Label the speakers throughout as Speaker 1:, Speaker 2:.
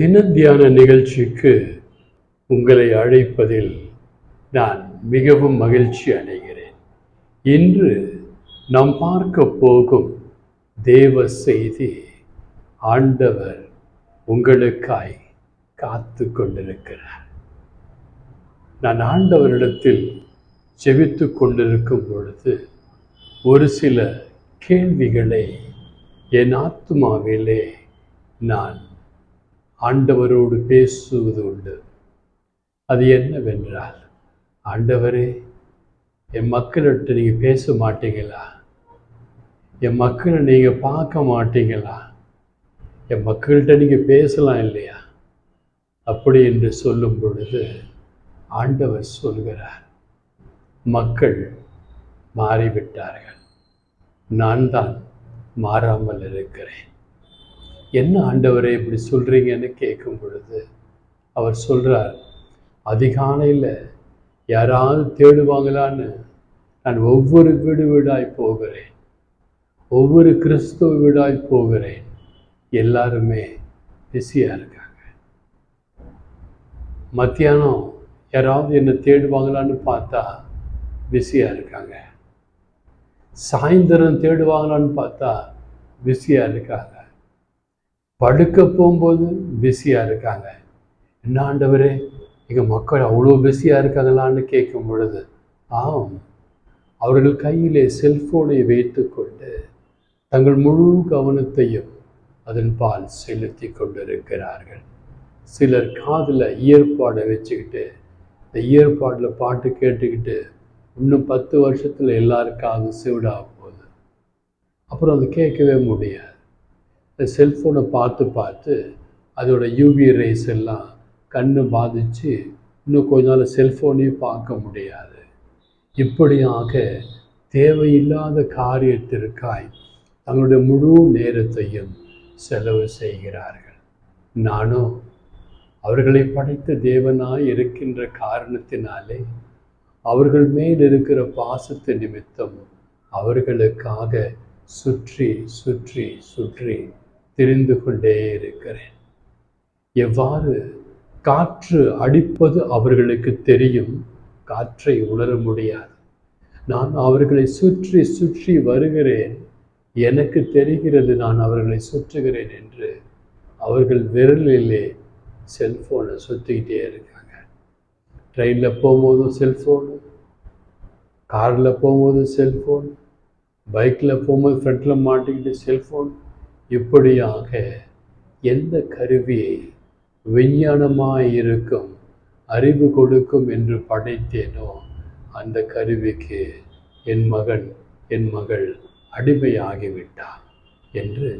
Speaker 1: தினத்தியான நிகழ்ச்சிக்கு உங்களை அழைப்பதில் நான் மிகவும் மகிழ்ச்சி அடைகிறேன். இன்று நாம் பார்க்க போகும் தேவ செய்தி ஆண்டவர் உங்களுக்காய் காத்து கொண்டிருக்கிறார். நான் ஆண்டவரிடத்தில் செவித்து கொண்டிருக்கும் பொழுது ஒரு சில கேள்விகளை என் ஆத்மாவிலே நான் ஆண்டவரோடு பேசுவது உண்டு. அது என்னவென்றால் ஆண்டவரே என் மக்கள்கிட்ட நீங்கள் பேச மாட்டீங்களா? என் மக்களை நீங்கள் பார்க்க மாட்டீங்களா? என் மக்கள்கிட்ட நீங்கள் பேசலாம் இல்லையா? அப்படி என்று சொல்லும் பொழுது ஆண்டவர் சொல்கிறார் மக்கள் மாறிவிட்டார்கள். நான் தான் மாறாமல் இருக்கிறேன். என்ன ஆண்டவரை இப்படி சொல்கிறீங்கன்னு கேட்கும் பொழுது அவர் சொல்கிறார் அதிகாலையில் யாராவது தேடுவாங்களான்னு நான் ஒவ்வொரு வீடு வீடாய் போகிறேன். ஒவ்வொரு கிறிஸ்துவ வீடாய் போகிறேன். எல்லாருமே பிஸியாக இருக்காங்க. மத்தியானம் யாராவது என்னை தேடுவாங்களான்னு பார்த்தா பிஸியாக இருக்காங்க. சாயந்தரம் தேடுவாங்களான்னு பார்த்தா பிஸியாக இருக்காங்க. படுக்க போகும்போது பிஸியாக இருக்காங்க. என்ன ஆண்டவரே? எங்கள் மக்கள் அவ்வளோ பிஸியாக இருக்காங்களான்னு கேட்கும் பொழுது ஆம் அவர்கள் கையிலே செல்ஃபோனை வைத்துக்கொண்டு தங்கள் முழு கவனத்தையும் அதன் பால் செலுத்தி கொண்டிருக்கிறார்கள். சிலர் காதில் இயற்பாடை வச்சுக்கிட்டு இந்த இயற்பாடில் பாட்டு கேட்டுக்கிட்டு இன்னும் பத்து வருஷத்தில் எல்லாருக்காக செவிடாக போகுது. அப்புறம் அது கேட்கவே முடியாது. செல்ஃபோனை பார்த்து பார்த்து அதோட யூவி ரேஸ் எல்லாம் கண்ணு பாதித்து இன்னும் கொஞ்ச நாள் செல்ஃபோனையும் பார்க்க முடியாது. இப்படியாக தேவையில்லாத காரியத்திற்காய் தங்களுடைய முழு நேரத்தையும் செலவு செய்கிறார்கள். நானும் அவர்களை படைத்த தேவனாய் இருக்கின்ற காரணத்தினாலே அவர்கள் மேல் இருக்கிற பாசத்து நிமித்தம் அவர்களுக்காக சுற்றி சுற்றி சுற்றி தெரிந்து கொண்டே இருக்கிறேன். எவ்வாறு காற்று அடிப்பது அவர்களுக்கு தெரியும் காற்றை உணர முடியாது. நான் அவர்களை சுற்றி சுற்றி வருகிறேன். எனக்கு தெரிகிறது நான் அவர்களை சுற்றுகிறேன் என்று அவர்கள் விரலிலே செல்ஃபோனை சுற்றிக்கிட்டே இருக்காங்க. ட்ரெயினில் போகும்போதும் செல்ஃபோனு காரில் போகும்போது செல்ஃபோன் பைக்கில் போகும்போது ஃப்ரெண்டில் மாட்டிக்கிட்டு செல்ஃபோன் இப்படியாக எந்த கருவியை விஞ்ஞானமாய் இருக்கும் அறிவு கொடுக்கும் என்று படைத்தேனோ அந்த கருவிக்கு என் மகன் என் மகள் அடிமையாகிவிட்டார் என்று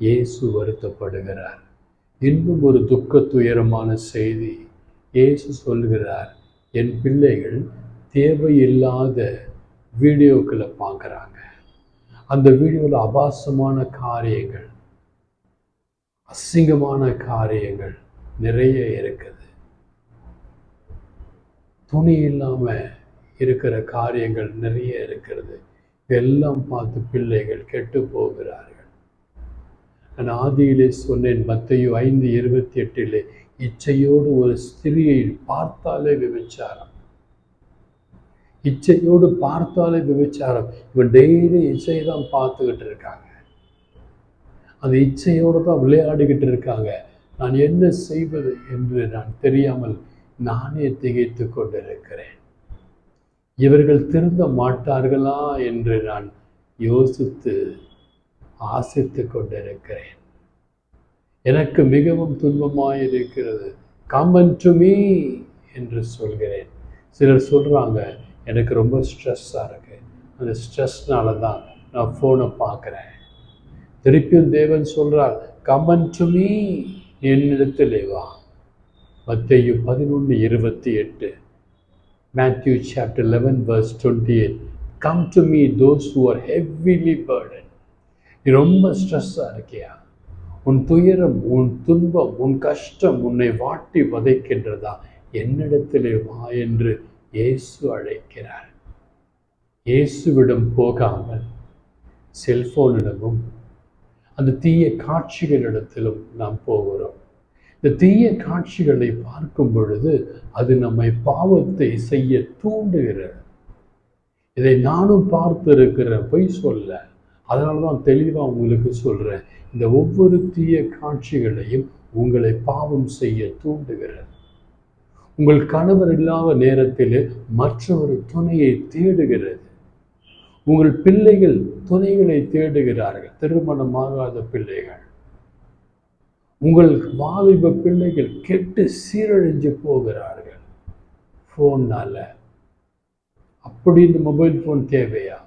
Speaker 1: இயேசு வருத்தப்படுகிறார். இன்னும் ஒரு துக்க துயரமான செய்தி. இயேசு சொல்கிறார் என் பிள்ளைகள் தேவையில்லாத வீடியோக்களை பார்க்குறாங்க. அந்த வீடியோவில் அபாசமான காரியங்கள் அசிங்கமான காரியங்கள் நிறைய இருக்குது. துணி இல்லாமல் இருக்கிற காரியங்கள் நிறைய இருக்கிறது இதெல்லாம் பார்த்து பிள்ளைகள் கெட்டு போகிறார்கள். நான் ஆதியிலே சொன்னேன் மத்தையோ ஐந்து இருபத்தி எட்டிலே இச்சையோடு ஒரு ஸ்திரியை பார்த்தாலே விபச்சாரம். இச்சையோடு பார்த்தாலே விபச்சாரம். இவன் டெய்லி இச்சையை தான் பார்த்துக்கிட்டு இருக்காங்க. அந்த இச்சையோடு தான் விளையாடிக்கிட்டு இருக்காங்க. நான் என்ன செய்வது என்று நான் தெரியாமல் நானே திகைத்து கொண்டிருக்கிறேன். இவர்கள் திருந்த மாட்டார்களா என்று நான் யோசித்து ஆசித்து கொண்டிருக்கிறேன். எனக்கு மிகவும் துன்பமாய் இருக்கிறது கமன் டு மீ என்று சொல்கிறேன். சிலர் சொல்கிறாங்க எனக்கு ரொம்ப ஸ்ட்ரெஸ்ஸாக இருக்குது அந்த ஸ்ட்ரெஸ்னால தான் நான் ஃபோனை பார்க்குறேன். திருப்பியும் தேவன் சொல்கிறார் கமன் டு மீ என்னிடத்திலே வா மத்தேயு பதினொன்று இருபத்தி எட்டு. Matthew chapter eleven verse twenty eight come to me those who are heavily burden நீ ரொம்ப ஸ்ட்ரெஸ்ஸாக இருக்கியா? உன் துயரம் உன் துன்பம் உன் கஷ்டம் உன்னை வாட்டி வதைக்கின்றதா? என்னிடத்திலே வா என்று இயேசு அழைக்கிறார். இயேசுவிடம் போகாமல் செல்போனிடமும் அந்த தீய காட்சிகளிடத்திலும் நாம் போகிறோம். இந்த தீய காட்சிகளை பார்க்கும் பொழுது அது நம்மை பாவத்தை செய்ய தூண்டுகிறது. இதை நானும் பார்த்து இருக்கிறேன் பொய் சொல்ல அதனால தான் தெளிவாக உங்களுக்கு சொல்கிறேன் இந்த ஒவ்வொரு தீய காட்சிகளையும் உங்களை பாவம் செய்ய தூண்டுகிறது. உங்கள் கணவர் இல்லாத நேரத்தில் மற்றொரு துணையை தேடுகிறது. உங்கள் பிள்ளைகள் துணைகளை தேடுகிறார்கள். திருமணமாகாத பிள்ளைகள். உங்கள் வாலிப பிள்ளைகள் கெட்டு சீரழிஞ்சு போகிறார்கள். ஃபோன்னால் அப்படி இந்த மொபைல் ஃபோன் தேவையா?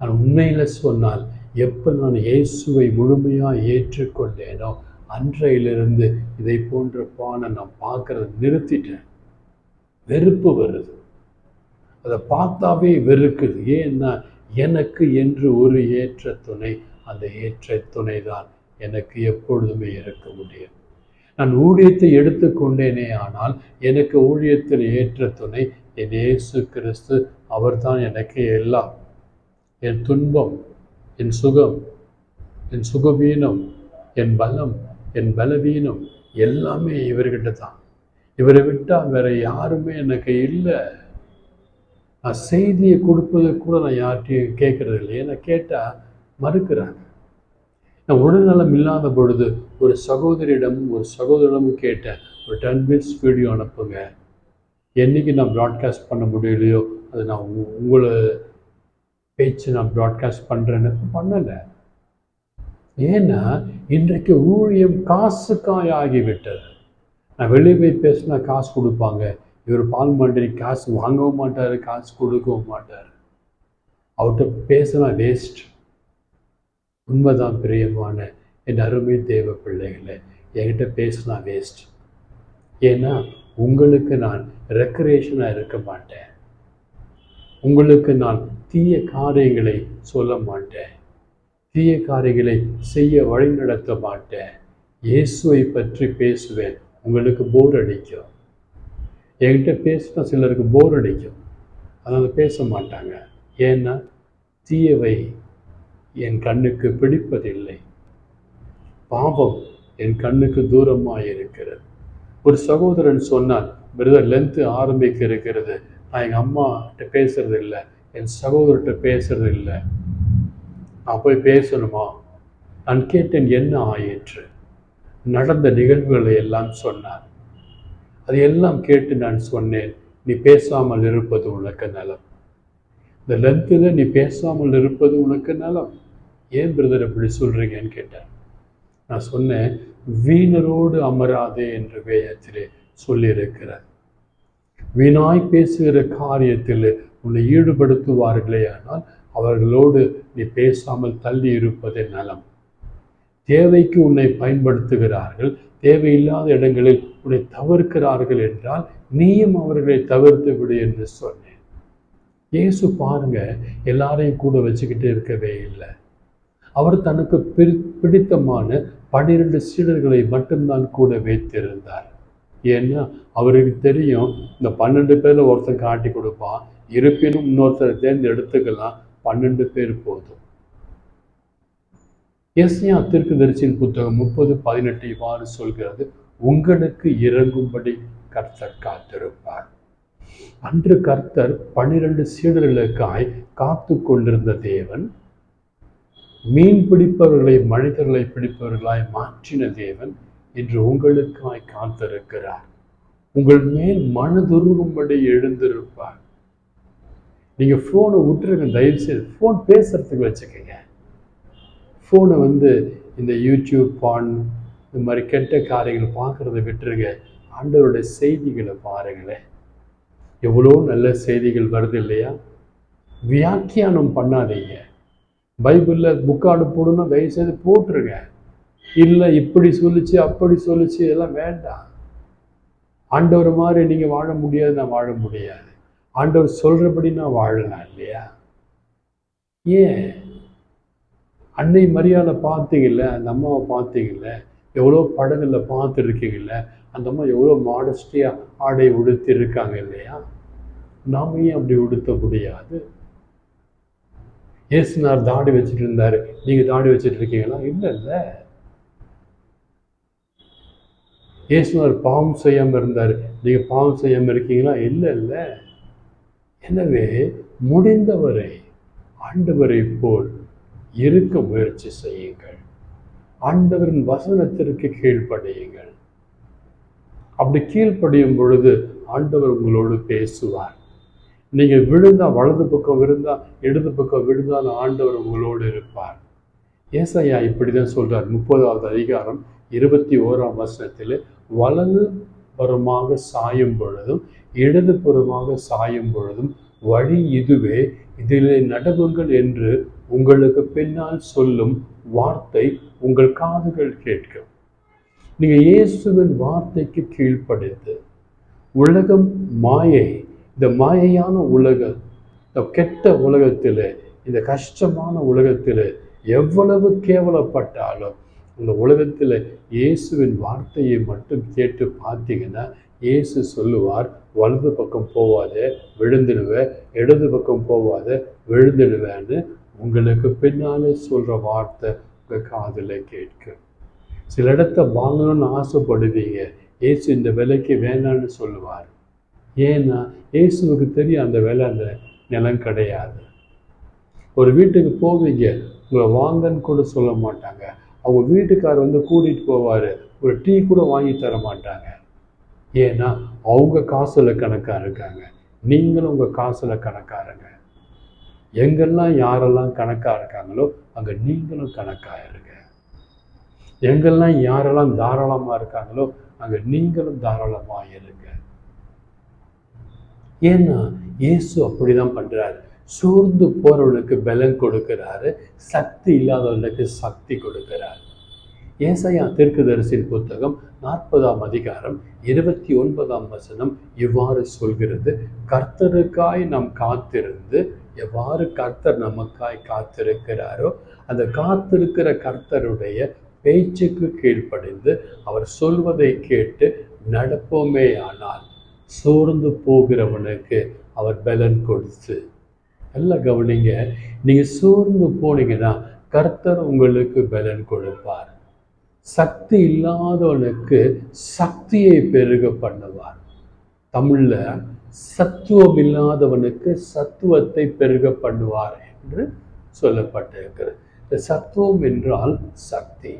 Speaker 1: நான் உண்மையில் சொன்னால் எப்போ நான் இயேசுவை முழுமையாக ஏற்றுக்கொண்டேனோ அன்றையிலிருந்து இதை போன்ற பானை நான் பார்க்கறத நிறுத்திட்டேன். வெறுப்பு வருது. அதை பார்த்தாவே வெறுக்குது. ஏன்னா எனக்கு என்று ஒரு ஏற்ற துணை அந்த ஏற்ற துணை தான் எனக்கு எப்பொழுதுமே இருக்க முடியும். நான் ஊழியத்தை எடுத்துக்கொண்டேனே ஆனால் எனக்கு ஊழியத்தில் ஏற்ற துணை என் இயேசு கிறிஸ்து. அவர்தான் எனக்கு எல்லாம். என் துன்பம் என் சுகம் என் சுகவீனம் என் பலம் என் பலவீனம் எல்லாமே இவர்கிட்ட தான். இவரை விட்டால் வேற யாருமே எனக்கு இல்லை. செய்தியை கொடுப்பது கூட நான் யார்கிட்டையும் கேட்கறது இல்லை ஏன்னா கேட்டால் மறுக்கிறாங்க. நான் உடல்நலம் இல்லாத பொழுது ஒரு சகோதரியிடம் ஒரு சகோதரிடமும் கேட்டேன். ஒரு டென் மினிட்ஸ் வீடியோ அனுப்புங்க. என்றைக்கு நான் ப்ராட்காஸ்ட் பண்ண முடியலையோ அது நான் உங்களை பேச்சு நான் ப்ராட்காஸ்ட் பண்ணுறேன்னு பண்ணலை. ஏன்னா இன்றைக்கு ஊழியம் காசுக்காய் ஆகிவிட்டது. நான் வெளியே போய் பேசினா காசு கொடுப்பாங்க. இவர் பால் மண்டரி காசு வாங்கவும் மாட்டார் காசு கொடுக்கவும் மாட்டார். அவர்கிட்ட பேசினா வேஸ்ட் உண்மைதான் பிரியமான என் அருமை தேவ பிள்ளைகளை என்கிட்ட பேசினா வேஸ்ட் ஏன்னா உங்களுக்கு நான் ரெக்ரேஷனாக இருக்க மாட்டேன். உங்களுக்கு நான் தீய காரியங்களை சொல்ல மாட்டேன். தீய காரியங்களை செய்ய வழிநடத்த மாட்டேன். இயேசுவை பற்றி பேசுவேன் உங்களுக்கு போர் அடிக்கும். என்கிட்ட பேசினா சிலருக்கு போர் அடிக்கும். அதனால் பேச மாட்டாங்க. ஏன்னா தீயவை என் கண்ணுக்கு பிடிப்பதில்லை. பாவம் என் கண்ணுக்கு தூரமாக இருக்கிறது. ஒரு சகோதரன் சொன்னார் பிரதர் லென்த்து ஆரம்பிக்க இருக்கிறது. நான் எங்கள் அம்மாட்ட பேசுறது இல்லை என் சகோதரர்கிட்ட பேசுறது இல்லை நான் போய் பேசணுமா? நான் கேட்டேன் என்ன ஆயிற்று? நடந்த நிகழ்வுகளை எல்லாம் சொன்னார். அதையெல்லாம் கேட்டு நான் சொன்னேன். நீ பேசாமல் இருப்பது உனக்கு நலம். இந்த லென்த்தில் நீ பேசாமல் இருப்பது உனக்கு நலம். ஏன் பிரதர் இப்படி சொல்கிறீங்கன்னு கேட்டேன் நான் சொன்னேன் வீணரோடு அமராதே என்று வேயத்திலே சொல்லியிருக்கிறார். வீணாய் பேசுகிற காரியத்தில் உன்னை ஈடுபடுத்துவார்களே ஆனால் அவர்களோடு நீ பேசாமல் தள்ளி இருப்பதே நலம். தேவைக்கு உன்னை பயன்படுத்துகிறார்கள். தேவையில்லாத இடங்களில் உன்னை தவிர்க்கிறார்கள் என்றால் நீயும் அவர்களை தவிர்த்து விடு என்று சொன்னேன். இயேசு பாருங்க எல்லாரையும் கூட வச்சுக்கிட்டு இருக்கவே இல்லை. அவர் தனக்கு பிடித்தமான பன்னிரண்டு சீடர்களை மட்டும்தான் கூட வைத்திருந்தார். ஏன்னா அவருக்கு தெரியும் இந்த பன்னெண்டு பேரில் ஒருத்தர் காட்டி கொடுப்பான் இருப்பினும் இன்னொருத்தரை தேர்ந்தெடுத்துக்கலாம் பன்னெண்டு பேர் போதும். எஸ்யா திருக்கு தரிசின் புத்தகம் முப்பது பதினெட்டு இவ்வாறு சொல்கிறது உங்களுக்கு இறங்கும்படி கர்த்தர் காத்திருப்பார். அன்று கர்த்தர் பன்னிரண்டு சீடர்களுக்காய் காத்து கொண்டிருந்த தேவன் மீன் பிடிப்பவர்களை மனிதர்களை பிடிப்பவர்களாய் மாற்றின தேவன் இன்று உங்களுக்காய் காத்திருக்கிறார். உங்கள் மேல் மனதுருகும்படி எழுந்திருப்பார். நீங்கள் ஃபோனை விட்டுருங்க தயவு செய்து ஃபோன் பேசுறதுக்கு வச்சுக்கோங்க. ஃபோனை வந்து இந்த யூடியூப் பான் இந்த மாதிரி கெட்ட காரியங்கள் பார்க்குறத விட்டுருங்க. ஆண்டவருடைய செய்திகளை பாருங்களேன். எவ்வளோ நல்ல செய்திகள் வருது இல்லையா? வியாக்கியானம் பண்ணாதீங்க. பைபிளில் புக்காடு போடணும் தயவுசெய்து போட்டுருங்க. இல்லை இப்படி சொல்லிச்சு அப்படி சொல்லிச்சு இதெல்லாம் வேண்டாம். ஆண்டவர் மாதிரி நீங்கள் வாழ முடியாது நான் வாழ முடியாது. ஆண்டவர் சொல்கிறபடி நான் வாழலாம் இல்லையா? ஏன்? அன்னை மரியாதை பார்த்தீங்கல்ல அந்த அம்மாவை பார்த்தீங்கல்ல எவ்வளோ படங்களில் பார்த்துருக்கீங்கல்ல? அந்த அம்மா எவ்வளோ மாடஸ்டியாக ஆடை உடுத்தி இருக்காங்க இல்லையா? நாம ஏன் அப்படி உடுத்த முடியாது? ஏசுனார் தாடி வச்சுட்டு இருந்தாரு. நீங்கள் தாடி வச்சுட்டு இருக்கீங்களா? இல்லை இல்லை. இயேசுனார் பாவம் செய்யாமல் இருந்தார். நீங்கள் பாவம் செய்யாமல் இருக்கீங்களா? இல்லை இல்லை. எனவே முடிந்தவரை ஆண்டவரை போல் இருக்க முயற்சி செய்யுங்கள். ஆண்டவரின் வசனத்திற்கு கீழ்ப்படையுங்கள். அப்படி கீழ்ப்படியும் பொழுது ஆண்டவர் உங்களோடு பேசுவார். நீங்கள் விழுந்தா வலது பக்கம் விழுந்தா இடது பக்கம் விழுந்தால் ஆண்டவர் உங்களோடு இருப்பார். ஏசையா இப்படிதான் சொல்கிறார் முப்பதாவது அதிகாரம் இருபத்தி ஓராம் வசனத்தில் வலது புறமாக சாயும் பொழுதும் இடது புறமாக சாயும் பொழுதும் வழி இதுவே இதிலே நடவுங்கள் என்று உங்களுக்கு பின்னால் சொல்லும் வார்த்தை உங்கள் காதுகள் கேட்கும். நீங்க இயேசுவின் வார்த்தைக்கு கீழ்ப்படைத்து உலகம் மாயை இந்த மாயையான உலகம் இந்த கெட்ட உலகத்தில் இந்த கஷ்டமான உலகத்தில் எவ்வளவு கேவலப்பட்டாலும் இந்த உலகத்தில் இயேசுவின் வார்த்தையை மட்டும் கேட்டு பார்த்தீங்கன்னா இயேசு சொல்லுவார் வலது பக்கம் போவாத விழுந்துடுவேன் இடது பக்கம் போவாத விழுந்துடுவேன்னு உங்களுக்கு பின்னாலே சொல்கிற வார்த்தை உங்கள் காதில் கேட்கும் சில இடத்த வாங்கணும்னு ஆசைப்படுவீங்க. இயேசு இந்த விலைக்கு வேணான்னு சொல்லுவார். ஏன்னா இயேசுவுக்கு தெரியும் அந்த விலை அந்த நிலம் கிடையாது. ஒரு வீட்டுக்கு போவீங்க உங்களை வாங்கன்னு கூட சொல்ல மாட்டாங்க. அவங்க வீட்டுக்கார் வந்து கூட்டிகிட்டு போவார். ஒரு டீ கூட வாங்கி தர மாட்டாங்க. ஏன்னா அவங்க காசில் கணக்காக இருக்காங்க. நீங்களும் உங்கள் காசில் கணக்காருங்க எங்கெல்லாம் யாரெல்லாம் கணக்காக இருக்காங்களோ அங்கே நீங்களும் கணக்காக இருங்க. எங்கெல்லாம் யாரெல்லாம் தாராளமாக இருக்காங்களோ அங்கே நீங்களும் தாராளமாக இருங்க. ஏன்னா இயேசு அப்படிதான் பண்றாரு. சோர்ந்து போறவனுக்கு பலன் கொடுக்கிறாரு. சக்தி இல்லாதவனுக்கு சக்தி கொடுக்கிறார். ஏசையா தீர்க்கதரிசின் புத்தகம் நாற்பதாம் அதிகாரம் இருபத்தி ஒன்பதாம் வசனம் இவ்வாறு சொல்கிறது கர்த்தருக்காய் நாம் காத்திருந்து எவ்வாறு கர்த்தர் நமக்காய் காத்திருக்கிறாரோ அந்த காத்திருக்கிற கர்த்தருடைய பேச்சுக்கு கீழ்ப்படிந்து அவர் சொல்வதை கேட்டு நடப்போமே ஆனால் சோர்ந்து போகிறவனுக்கு அவர் பலன் கொடுத்து. நல்லா கவனிங்க நீங்கள் சோர்ந்து போனீங்கன்னா கர்த்தர் உங்களுக்கு பலன் கொடுப்பார். சக்தி இல்லாதவனுக்கு சக்தியை பெருக பண்ணுவார். தமிழில் சத்துவம் இல்லாதவனுக்கு சத்துவத்தை பெருக பண்ணுவார் என்று சொல்லப்பட்டிருக்கிறது. இந்த சத்துவம் என்றால் சக்தி.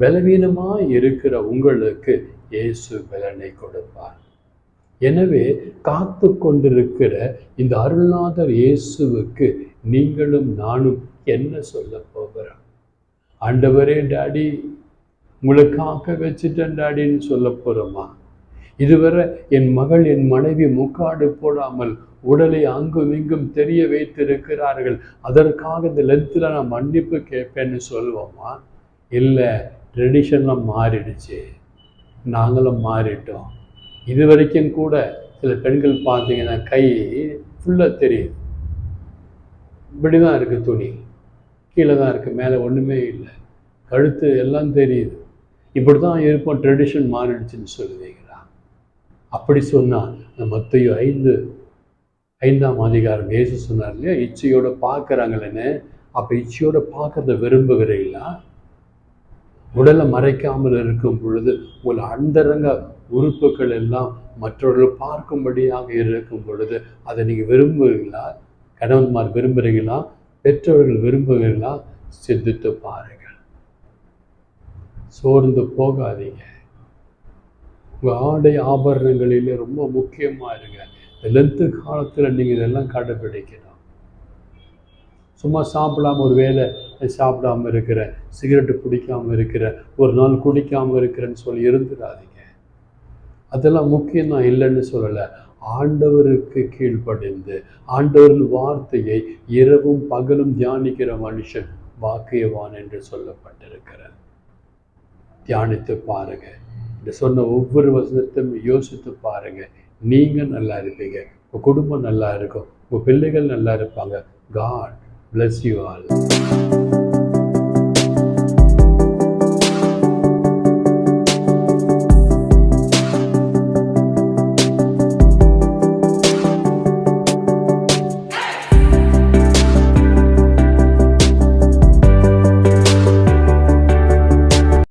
Speaker 1: பலவீனமாக இருக்கிற உங்களுக்கு இயேசு பலனை கொடுப்பார். எனவே காத்து கொண்டிருக்கிற இந்த அருள்நாதர் இயேசுவுக்கு நீங்களும் நானும் என்ன சொல்ல போகிறோம்? ஆண்டவரே டாடி உங்களுக்காக காக்க வச்சுட்டேன் டாடின்னு சொல்ல போகிறோமா இதுவரை என் மகள் என் மனைவி முக்காடு போடாமல் உடலை அங்கும் இங்கும் தெரிய வைத்திருக்கிறார்கள். அதற்காக இந்த லென்த்தில் நான் மன்னிப்பு கேட்பேன்னு சொல்லுவோமா இல்லை ட்ரெடிஷன்லாம் மாறிடுச்சு. நாங்களும் மாறிட்டோம். இது வரைக்கும் கூட சில பெண்கள் பார்த்தீங்கன்னா கை ஃபுல்லாக தெரியுது. இப்படி தான் இருக்குது துணி. கீழே தான் இருக்குது மேலே ஒன்றுமே இல்லை. கழுத்து எல்லாம் தெரியுது. இப்படி தான் இருப்போம் ட்ரெடிஷன் மாறிடுச்சுன்னு சொல்லுவீங்க. அப்படி சொன்னால் மத்தையும் ஐந்து ஐந்தாம் அதிகாரம் ஏசு சொன்னார் இல்லையா இச்சையோட பார்க்குறாங்களேன்னு அப்போ இச்சையோட பார்க்கறத விரும்புகிறீங்களா? உடலை மறைக்காமல் இருக்கும் பொழுது உங்கள் அந்தரங்க உறுப்புகள் எல்லாம் மற்றவர்கள் பார்க்கும்படியாக இருக்கும் பொழுது அதை நீங்கள் விரும்புகிறீங்களா? கணவன்மார் விரும்புகிறீங்களா? பெற்றவர்கள் விரும்புகிறீங்களா? சிந்தித்து பாருங்கள். சோர்ந்து போகாதீங்க. உங்கள் ஆடை ஆபரணங்களிலே ரொம்ப முக்கியமாக இருங்க. இந்த லென்த்து காலத்தில் நீங்கள் இதெல்லாம் கடைபிடிக்கணும் சும்மா சாப்பிடாம ஒரு வேலை சாப்பிடாம இருக்கிற சிகரெட்டு பிடிக்காம இருக்கிற ஒரு நாள் குடிக்காம இருக்கிறேன்னு சொல்லி இருந்துடாதீங்க. அதெல்லாம் முக்கியம் தான் இல்லைன்னு சொல்லலை. ஆண்டவருக்கு கீழ்ப்படிந்து ஆண்டவரின் வார்த்தையை இரவும் பகலும் தியானிக்கிற மனுஷன் பாக்கியவான் என்று சொல்லப்பட்டிருக்கிறார். தியானித்து பாருங்க. இந்த சொன்ன ஒவ்வொரு வசனத்தையும் யோசித்து பாருங்க. நீங்கள் நல்லா இருப்பீங்க. உங்கள் குடும்பம் நல்லா இருக்கும். உங்கள் பிள்ளைகள் நல்லா இருப்பாங்க. God bless you all